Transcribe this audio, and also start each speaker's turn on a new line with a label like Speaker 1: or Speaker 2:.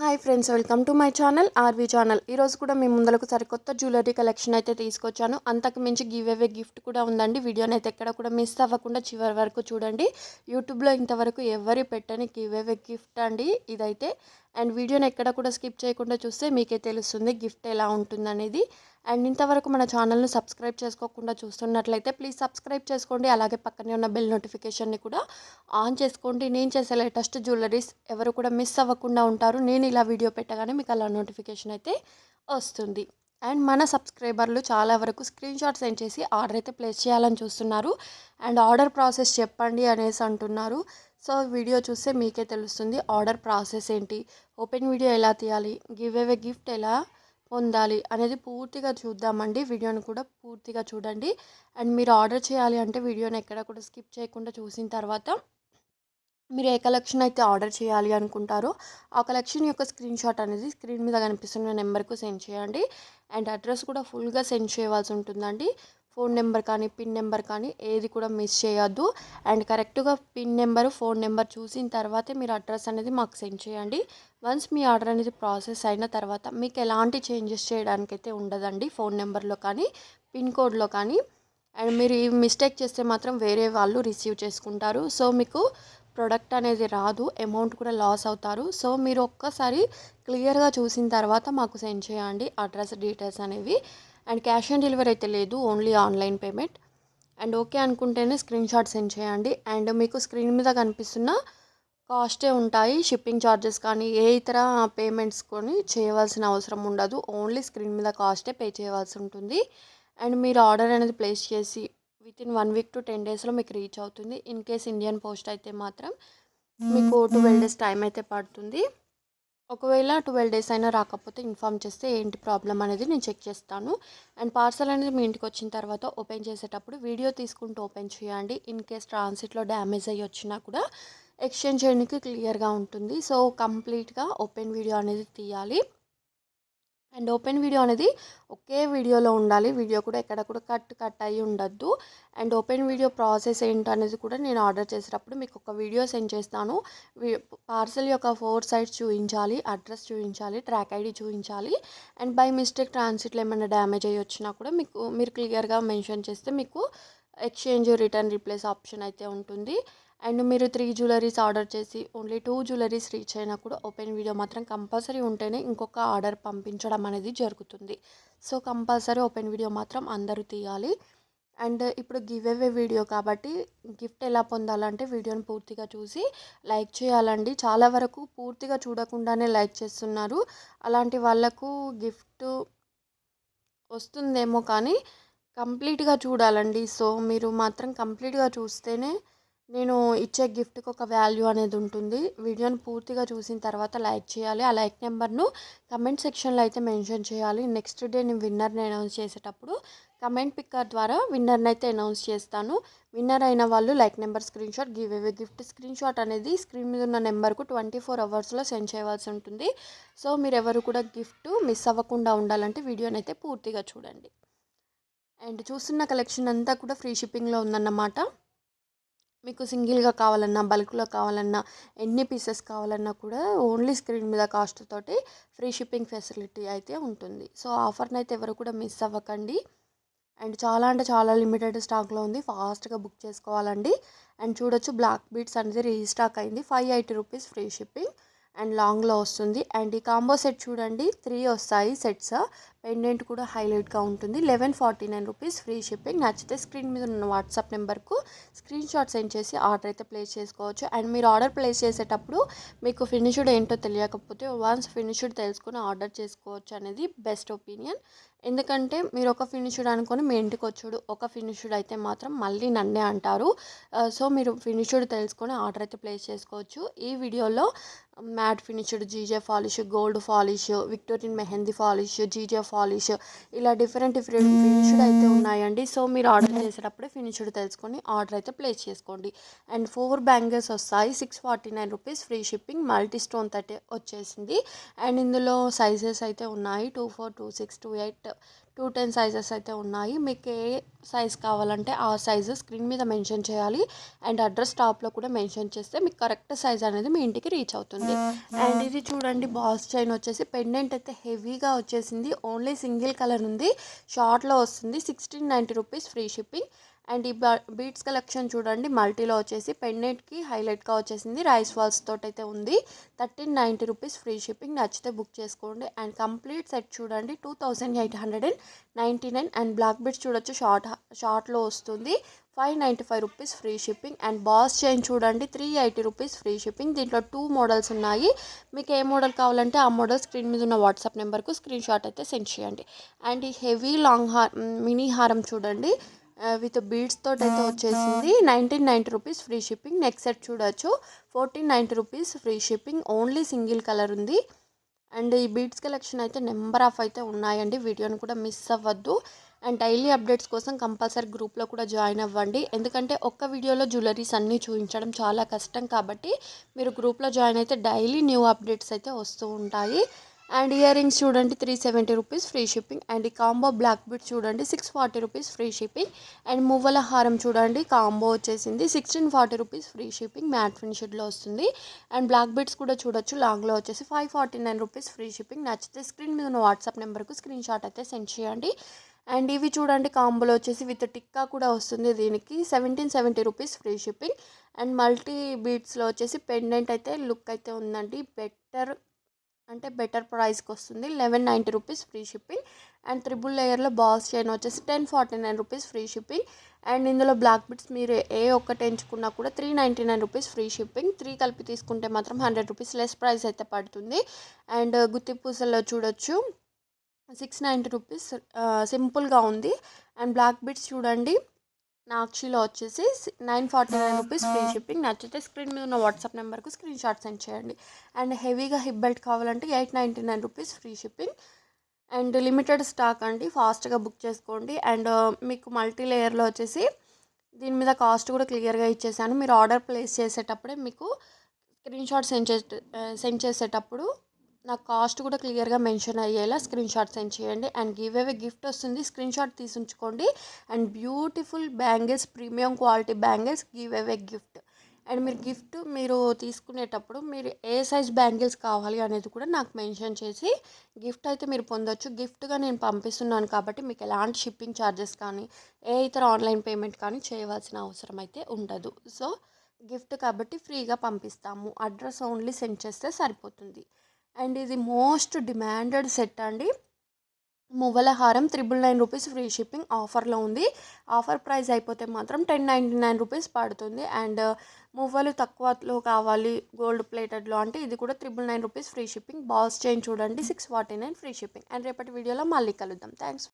Speaker 1: Hi friends welcome to my channel RV channel ఈరోజు కూడా మీ ముందరకు సరికొత్త జ్యువెలరీ కలెక్షన్ అయితే తీసుకొచ్చాను. అంతకు మించి గివ్ అవే గిఫ్ట్ కూడా ఉందండి. వీడియోని అయితే ఎక్కడ కూడా మిస్ అవ్వకుండా చివరి వరకు చూడండి. యూట్యూబ్లో ఇంతవరకు ఎవరి పెట్టని గివ్ అవే గిఫ్ట్ అండి ఇదైతే. అండ్ వీడియోని ఎక్కడ కూడా స్కిప్ చేయకుండా చూస్తే మీకే తెలుస్తుంది గిఫ్ట్ ఎలా ఉంటుందనేది. అండ్ ఇంతవరకు మన ఛానల్ను సబ్స్క్రైబ్ చేసుకోకుండా చూస్తున్నట్లయితే ప్లీజ్ సబ్స్క్రైబ్ చేసుకోండి. అలాగే పక్కనే ఉన్న బెల్ నోటిఫికేషన్ని కూడా ఆన్ చేసుకోండి. నేను చేసే లేటెస్ట్ జ్యువెలరీస్ ఎవరు కూడా మిస్ అవ్వకుండా ఉంటారు. నేను ఇలా వీడియో పెట్టగానే మీకు అలా నోటిఫికేషన్ అయితే వస్తుంది. అండ్ మన సబ్స్క్రైబర్లు చాలా వరకు స్క్రీన్ షాట్ సెండ్ చేసి ఆర్డర్ అయితే ప్లేస్ చేయాలని చూస్తున్నారు. అండ్ ఆర్డర్ ప్రాసెస్ చెప్పండి అనేసి అంటున్నారు. సో వీడియో చూస్తే మీకే తెలుస్తుంది ఆర్డర్ ప్రాసెస్ ఏంటి? ఓపెన్ వీడియో ఎలా తీయాలి? గివ్ అవే గిఫ్ట్ ఎలా? పొందాలి అనేది పూర్తిగా చూద్దామండి. వీడియోని కూడా పూర్తిగా చూడండి. అండ్ మీరు ఆర్డర్ చేయాలి అంటే వీడియోని ఎక్కడ కూడా స్కిప్ చేయకుండా చూసిన తర్వాత మీరు ఏ కలెక్షన్ అయితే ఆర్డర్ చేయాలి అనుకుంటారో ఆ కలెక్షన్ యొక్క స్క్రీన్ షాట్ అనేది స్క్రీన్ మీద కనిపిస్తున్న నెంబర్కు సెండ్ చేయండి. అండ్ అడ్రస్ కూడా ఫుల్గా సెండ్ చేయవలసి ఉంటుందండి. ఫోన్ నెంబర్ కానీ పిన్ నెంబర్ కానీ ఏది కూడా మిస్ చేయొద్దు. అండ్ కరెక్ట్గా పిన్ నెంబర్ ఫోన్ నెంబర్ చూసిన తర్వాతే మీరు అడ్రస్ అనేది మాకు సెండ్ చేయండి. వన్స్ మీ ఆర్డర్ అనేది ప్రాసెస్ అయిన తర్వాత మీకు ఎలాంటి చేంజెస్ చేయడానికైతే ఉండదండి ఫోన్ నెంబర్లో కానీ పిన్ కోడ్లో కానీ. అండ్ మీరు ఈ మిస్టేక్ చేస్తే మాత్రం వేరే వాళ్ళు రిసీవ్ చేసుకుంటారు. సో మీకు ప్రొడక్ట్ అనేది రాదు అమౌంట్ కూడా లాస్ అవుతారు. సో మీరు ఒక్కసారి క్లియర్గా చూసిన తర్వాత మాకు సెండ్ చేయండి అడ్రస్ డీటెయిల్స్ అనేవి. అండ్ క్యాష్ ఆన్ డెలివరీ అయితే లేదు only online payment. And okay అనుకుంటేనే స్క్రీన్ షాట్ సెండ్ చేయండి. అండ్ మీకు స్క్రీన్ మీద కనిపిస్తున్న కాస్టే ఉంటాయి షిప్పింగ్ ఛార్జెస్ కానీ ఏ ఇతర పేమెంట్స్ కొని చేయవలసిన అవసరం ఉండదు. ఓన్లీ స్క్రీన్ మీద కాస్టే పే చేయవలసి ఉంటుంది. అండ్ మీరు ఆర్డర్ అనేది ప్లేస్ చేసి within one week two ten డేస్లో మీకు రీచ్ అవుతుంది. ఇన్ కేస్ ఇండియన్ పోస్ట్ అయితే మాత్రం మీకు ట్వెల్వ్ డేస్ టైం అయితే పడుతుంది. ఒకవేళ ట్వెల్వ్ డేస్ అయినా రాకపోతే ఇన్ఫామ్ చేస్తే ఏంటి ప్రాబ్లం అనేది నేను చెక్ చేస్తాను. అండ్ పార్సల్ అనేది మీ ఇంటికి వచ్చిన తర్వాత ఓపెన్ చేసేటప్పుడు వీడియో తీసుకుంటూ ఓపెన్ చేయండి. ఇన్ కేస్ ట్రాన్సిట్లో డ్యామేజ్ అయ్యి వచ్చినా కూడా ఎక్స్చేంజ్ చేయడానికి క్లియర్గా ఉంటుంది. సో కంప్లీట్గా ఓపెన్ వీడియో అనేది తీయాలి. అండ్ ఓపెన్ వీడియో అనేది ఒకే వీడియోలో ఉండాలి. వీడియో కూడా ఎక్కడ కూడా కట్ కట్ అయ్యి ఉండద్దు. అండ్ ఓపెన్ వీడియో ప్రాసెస్ ఏంటి అనేది కూడా నేను ఆర్డర్ చేసేటప్పుడు మీకు ఒక వీడియో సెండ్ చేస్తాను. పార్సల్ యొక్క ఫోర్ సైడ్స్ చూపించాలి అడ్రస్ చూపించాలి ట్రాక్ ఐడి చూపించాలి అండ్ బై మిస్టేక్ ట్రాన్సిట్లో ఏమైనా డ్యామేజ్ అయ్యి వచ్చినా కూడా మీకు మీరు క్లియర్గా మెన్షన్ చేస్తే మీకు ఎక్స్చేంజ్ రిటర్న్ రీప్లేస్ ఆప్షన్ అయితే ఉంటుంది. అండ్ మీరు త్రీ జ్యువెలరీస్ ఆర్డర్ చేసి ఓన్లీ టూ జ్యువెలరీస్ రీచ్ అయినా కూడా ఓపెన్ వీడియో మాత్రం కంపల్సరీ ఉంటేనే ఇంకొక ఆర్డర్ పంపించడం అనేది జరుగుతుంది. సో కంపల్సరీ ఓపెన్ వీడియో మాత్రం అందరూ తీయాలి. అండ్ ఇప్పుడు గివ్ అవే వీడియో కాబట్టి గిఫ్ట్ ఎలా పొందాలంటే వీడియోని పూర్తిగా చూసి లైక్ చేయాలండి. చాలా వరకు పూర్తిగా చూడకుండానే లైక్ చేస్తున్నారు. అలాంటి వాళ్ళకు గిఫ్ట్ వస్తుందేమో కానీ కంప్లీట్గా చూడాలండి. సో మీరు మాత్రం కంప్లీట్గా చూస్తేనే నేను ఇచ్చే గిఫ్ట్కి ఒక వాల్యూ అనేది ఉంటుంది. వీడియోని పూర్తిగా చూసిన తర్వాత లైక్ చేయాలి. ఆ లైక్ నెంబర్ను కమెంట్ సెక్షన్లో అయితే మెన్షన్ చేయాలి. నెక్స్ట్ డే నేను విన్నర్ని అనౌన్స్ చేసేటప్పుడు కమెంట్ పిక్కర్ ద్వారా విన్నర్ని అయితే అనౌన్స్ చేస్తాను. విన్నర్ అయిన వాళ్ళు like number screen shot give away gift screen shot అనేది స్క్రీన్ మీద ఉన్న నెంబర్కు ట్వంటీ ఫోర్ అవర్స్లో సెండ్ చేయవలసి ఉంటుంది. సో మీరు ఎవరు కూడా గిఫ్ట్ మిస్ అవ్వకుండా ఉండాలంటే వీడియోని అయితే పూర్తిగా చూడండి. అండ్ చూస్తున్న కలెక్షన్ అంతా కూడా ఫ్రీ షిప్పింగ్లో ఉందన్నమాట. మీకు సింగిల్గా కావాలన్నా బల్క్లో కావాలన్నా ఎన్ని పీసెస్ కావాలన్నా కూడా ఓన్లీ స్క్రీన్ మీద కాస్ట్ తోటి ఫ్రీ షిప్పింగ్ ఫెసిలిటీ అయితే ఉంటుంది. సో ఆఫర్ని అయితే ఎవరు కూడా మిస్ అవ్వకండి. అండ్ చాలా అంటే చాలా లిమిటెడ్ స్టాక్లో ఉంది. ఫాస్ట్గా బుక్ చేసుకోవాలండి. అండ్ చూడొచ్చు బ్లాక్ బీట్స్ అనేది రీస్టాక్ అయింది. Five eighty rupees free shipping. And లాంగ్లో వస్తుంది. అండ్ ఈ కాంబో సెట్ చూడండి. త్రీ వస్తాయి సెట్స్. పెండెంట్ కూడా హైలైట్గా ఉంటుంది. Eleven forty nine rupees free shipping. నచ్చితే స్క్రీన్ మీద ఉన్న వాట్సాప్ నెంబర్కు స్క్రీన్ షాట్ సెండ్ చేసి ఆర్డర్ అయితే ప్లేస్ చేసుకోవచ్చు. అండ్ మీరు ఆర్డర్ ప్లేస్ చేసేటప్పుడు మీకు ఫినిష్డ్ ఏంటో తెలియకపోతే వన్స్ ఫినిష్డ్ తెలుసుకుని ఆర్డర్ చేసుకోవచ్చు అనేది బెస్ట్ ఒపీనియన్. ఎందుకంటే మీరు ఒక ఫినిష్డ్ అనుకొని మీ ఇంటికి వచ్చాడు. ఒక ఫినిష్డ్ అయితే మాత్రం మళ్ళీ నన్నే అంటారు. సో మీరు ఫినిష్డ్ తెలుసుకొని ఆర్డర్ అయితే ప్లేస్ చేసుకోవచ్చు. ఈ వీడియోలో matte finished GJ polish gold polish Victorian mehndi polish GJ polish ఇలా డిఫరెంట్ డిఫరెంట్ ఫినిష్డ్ అయితే ఉన్నాయండి. సో మీరు ఆర్డర్ చేసేటప్పుడే ఫినిష్డ్ తెలుసుకొని ఆర్డర్ అయితే ప్లేస్ చేసుకోండి. అండ్ ఫోర్ బ్యాంగిల్స్ వస్తాయి. Six forty nine rupees free shipping. Multi stone అయితే వచ్చేసింది. అండ్ ఇందులో సైజెస్ అయితే ఉన్నాయి. Two four two six two eight two ten sizes అయితే ఉన్నాయి. మీకు ఏ సైజ్ కావాలంటే ఆ సైజు స్క్రీన్ మీద మెన్షన్ చేయాలి. అండ్ అడ్రస్ టాప్లో కూడా మెన్షన్ చేస్తే మీకు కరెక్ట్ సైజ్ అనేది మీ ఇంటికి రీచ్ అవుతుంది. అండ్ ఇది చూడండి బాస్ చైన్ వచ్చేసి పెండెంట్ అయితే హెవీగా వచ్చేసింది. ఓన్లీ సింగిల్ కలర్ ఉంది. షార్ట్లో వస్తుంది. Sixteen ninety rupees free shipping. And ఈ బీట్స్ కలెక్షన్ చూడండి మల్టీలో వచ్చేసి పెన్నెట్కి హైలైట్గా వచ్చేసింది. రైస్ ఫాల్స్ తోటైతే అయితే ఉంది. Thirteen ninety rupees free shipping నచ్చితే బుక్ చేసుకోండి. అండ్ కంప్లీట్ సెట్ చూడండి two thousand eight hundred and ninety nine. And black beads చూడొచ్చు షార్ట్ షార్ట్లో వస్తుంది. Five ninety five rupees free shipping. And boss chain చూడండి three eighty rupees free shipping. దీంట్లో two models ఉన్నాయి. మీకు ఏ model కావాలంటే ఆ మోడల్ స్క్రీన్ మీద ఉన్న వాట్సాప్ నెంబర్కు స్క్రీన్ షాట్ అయితే సెండ్ చేయండి. అండ్ ఈ హెవీ లాంగ్ హార్ మినీ హారం చూడండి. విత్ బీడ్స్ తోటి అయితే వచ్చేసింది. Nineteen ninety rupees free shipping next set చూడొచ్చు. Fourteen ninety rupees free shipping only single colour ఉంది. అండ్ ఈ బీడ్స్ కలెక్షన్ అయితే నెంబర్ ఆఫ్ అయితే ఉన్నాయండి. వీడియోని కూడా మిస్ అవ్వద్దు. అండ్ డైలీ అప్డేట్స్ కోసం కంపల్సరీ గ్రూప్లో కూడా జాయిన్ అవ్వండి. ఎందుకంటే ఒక్క వీడియోలో జ్యువెలరీస్ అన్నీ చూపించడం చాలా కష్టం కాబట్టి మీరు గ్రూప్లో జాయిన్ అయితే డైలీ న్యూ అప్డేట్స్ అయితే వస్తూ ఉంటాయి. అండ్ ఇయర్ రింగ్స్ చూడండి three seventy rupees free shipping. And ఈ కాంబో బ్లాక్ బిట్ చూడండి six forty rupees free shipping. And మువ్వల హారం చూడండి కాంబో వచ్చేసింది sixteen forty rupees free shipping matte ఫినిషెడ్లో వస్తుంది. అండ్ బ్లాక్ బిట్స్ కూడా చూడొచ్చు లాంగ్లో వచ్చేసి five forty nine rupees free shipping. నచ్చితే స్క్రీన్ మీద ఉన్న వాట్సాప్ నెంబర్కు స్క్రీన్ షాట్ అయితే సెండ్ చేయండి. అండ్ ఇవి చూడండి కాంబోలో వచ్చేసి విత్ టిక్కా కూడా వస్తుంది దీనికి seventeen seventy rupees free shipping. And multi బీట్స్లో వచ్చేసి పెండెంట్ అయితే లుక్ అయితే ఉందండి బెటర్ అంటే బెటర్ ప్రైస్కి వస్తుంది eleven ninety rupees free shipping and triple లేయర్లో బాల్స్ చైన్ వచ్చేసి ten forty nine rupees free shipping and ఇందులో బ్లాక్ బిట్స్ మీరు ఏ ఒక్కటి ఎంచుకున్నా కూడా three ninety nine rupees free shipping three కలిపి తీసుకుంటే మాత్రం హండ్రెడ్ రూపీస్ లెస్ ప్రైస్ అయితే పడుతుంది. అండ్ uh, గుత్తి పూసల్లో చూడొచ్చు. సిక్స్ నైంటీ రూపీస్ సింపుల్గా ఉంది. అండ్ బ్లాక్ బిట్స్ చూడండి. నాక్షిలో వచ్చేసి nine forty nine rupees free shipping. నచ్చితే స్క్రీన్ మీద ఉన్న వాట్సాప్ నెంబర్కు స్క్రీన్ షాట్ సెండ్ చేయండి. అండ్ హెవీగా హిప్ బెల్ట్ కావాలంటే eight ninety nine rupees free shipping. And limited stock అండి. ఫాస్ట్గా బుక్ చేసుకోండి. అండ్ uh, మీకు మల్టీ లేయర్లో వచ్చేసి దీని మీద కాస్ట్ కూడా క్లియర్గా ఇచ్చేసాను. మీరు ఆర్డర్ ప్లేస్ చేసేటప్పుడే మీకు స్క్రీన్ షాట్ సెండ్ చే uh, సెండ్ చేసేటప్పుడు నాకు కాస్ట్ కూడా క్లియర్గా మెన్షన్ అయ్యేలా స్క్రీన్ షాట్ సెండ్ చేయండి. అండ్ గివ్ అవే గిఫ్ట్ వస్తుంది స్క్రీన్ షాట్ తీసి ఉంచుకోండి and beautiful bangles premium quality bangles give away gift. And మీరు గిఫ్ట్ మీరు తీసుకునేటప్పుడు మీరు ఏ సైజ్ బ్యాంగిల్స్ కావాలి అనేది కూడా నాకు మెన్షన్ చేసి గిఫ్ట్ అయితే మీరు పొందొచ్చు. గిఫ్ట్గా నేను పంపిస్తున్నాను కాబట్టి మీకు ఎలాంటి షిప్పింగ్ ఛార్జెస్ కానీ ఏ ఇతర ఆన్లైన్ పేమెంట్ కానీ చేయవలసిన అవసరం అయితే ఉండదు. సో గిఫ్ట్ కాబట్టి ఫ్రీగా పంపిస్తాము. అడ్రస్ ఓన్లీ సెండ్ చేస్తే సరిపోతుంది. అండ్ ఇది మోస్ట్ డిమాండెడ్ సెట్ అండి. మువ్వల హారం triple nine rupees free shipping ఆఫర్లో ఉంది. ఆఫర్ ప్రైస్ అయిపోతే మాత్రం టెన్ నైంటీ నైన్ రూపీస్ పడుతుంది. అండ్ మువ్వలు తక్కువలో కావాలి గోల్డ్ ప్లేటెడ్లో అంటే ఇది కూడా triple nine rupees free shipping. Balls chain చూడండి six forty nine free shipping. And రేపటి వీడియోలో మళ్ళీ కలుద్దాం. థ్యాంక్స్